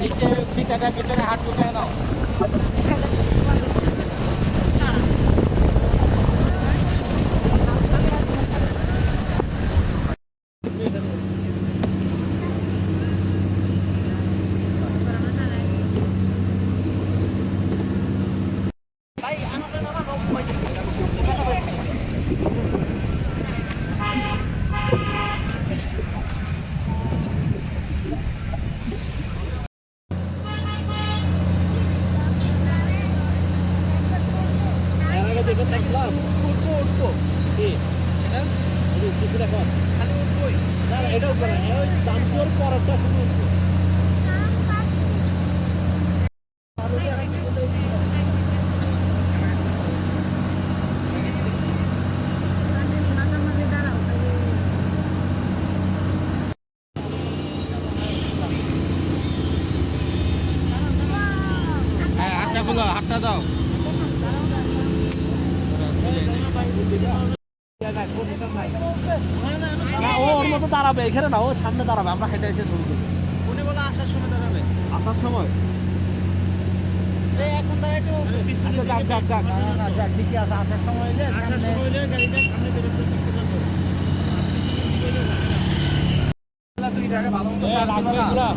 নিচে ফিতাটার ভিতরে হাত ঢুকায় নাও হ্যাঁ হাতটা খুলো হাতটা দাও। না ও ওর মতো দাঁড়াবে এখানে না ও সামনে দাঁড়াবে আমরা হেঁটে উনি বলে আসার সময় দাঁড়াবে। আসার সময়? এখন যাক যাক যাক না, না, না, যাক ঠিকই আছে। আসার আসার হলে গাড়িটা সামনে না।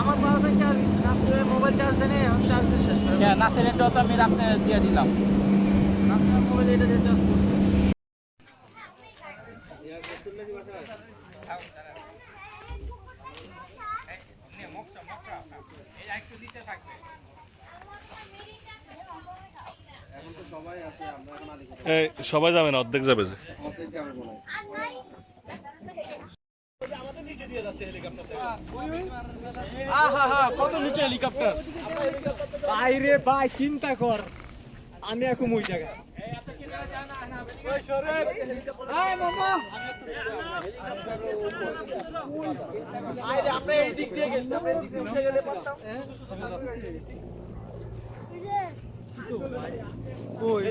আমার মোবাইল চার্জ নাসিরের মোবাইল চার্জ দেনে আমি চার্জ দিয়ে শেষ করে নাসিরেরটাও তো আমি রাখতে দিয়ে দিলাম নাসিরের মোবাইল এটা দিয়ে চার্জ করছি এই সবাই যাবে না অর্ধেক যাবে যে। আহা হা কত নিচে হেলিকপ্টার বাইরে ভাই চিন্তা কর। আমি এখন ওই জায়গায়। আপনি এই দিক দিয়ে গেছেন আপনি এই দিক দিয়ে গেলে পারতাম ওই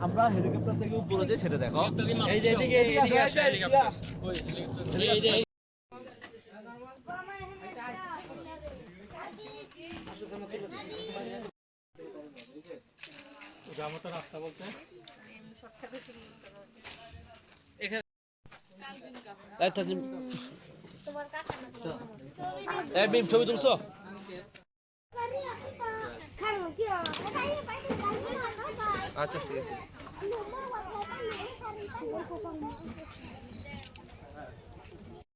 আমরা হেলিকপ্টার থেকে উপরে যে ছেড়ে দেখো এই যে আসে হেলিকপ্টার এই বিম ছবি তুলছো আচ্ছা ঠিক আছে।